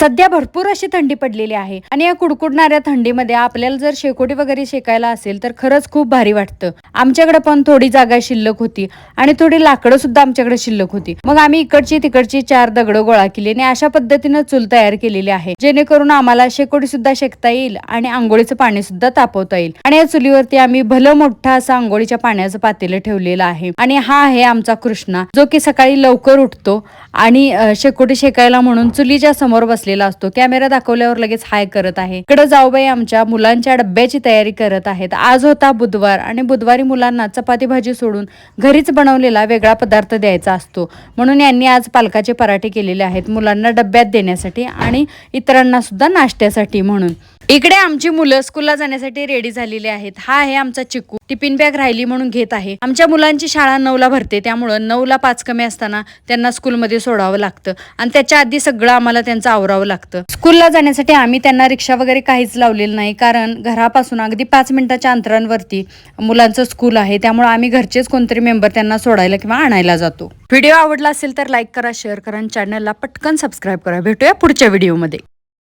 सध्या भरपूर अशी थंडी पडलेली आहे आणि या कुडकुडणाऱ्या थंडीमध्ये आपल्याला जर शेकोटी वगैरे शेकायला असेल तर खरंच खूप भारी वाटतं. आमच्याकडे पण थोडी जागा शिल्लक होती आणि थोडी लाकडं सुद्धा आमच्याकडे शिल्लक होती. मग आम्ही इकडची तिकडची चार दगडं गोळा केली आणि अशा पद्धतीनं चूल तयार केलेली आहे. जेणेकरून आम्हाला शेकोटी सुद्धा शेकता येईल आणि आंघोळीचं पाणी सुद्धा तापवता येईल. आणि या चुलीवरती आम्ही भलं मोठा असं आंघोळीच्या पाण्याचं पातेलं ठेवलेलं आहे. आणि हा आहे आमचा कृष्णा जो की सकाळी लवकर उठतो आणि शेकोटी शेकायला म्हणून चुलीच्या समोर बसलेला असतो. कॅमेरा दाखवल्यावर लगेच हाय करत आहे. इकडे जाऊबाई आमच्या मुलांच्या डब्याची तयारी करत आहेत. आज होता बुधवार आणि बुधवारी मुलांना चपाती भाजी सोडून घरीच बनवलेला वेगळा पदार्थ द्यायचा असतो. म्हणून यांनी आज पालकाचे पराठे केलेले आहेत मुलांना डब्यात देण्यासाठी आणि इतरांना सुद्धा नाश्त्यासाठी म्हणून. इकडे आमची मुलं स्कूलला जाण्यासाठी रेडी झालेली आहेत. हा आहे आमचा चिकू. टिफिन बॅग राहिली म्हणून घेत आहे. आमच्या मुलांची शाळा नऊला भरते त्यामुळं नऊला पाच कमी असताना त्यांना स्कूलमध्ये सोडावं लागतं. आणि त्याच्या आधी सगळं आम्हाला त्यांचं आवरावं लागतं. स्कूलला जाण्यासाठी आम्ही त्यांना रिक्षा वगैरे काहीच लावलेलं नाही कारण घरापासून अगदी पाच मिनिटाच्या अंतरांवरती मुलांचं स्कूल आहे. त्यामुळे आम्ही घरचेच कोणतरी मेंबर त्यांना सोडायला किंवा आणायला जातो. व्हिडिओ आवडला असेल तर लाईक करा शेअर करा आणि चॅनलला पटकन सबस्क्राईब करा. भेटूया पुढच्या व्हिडिओमध्ये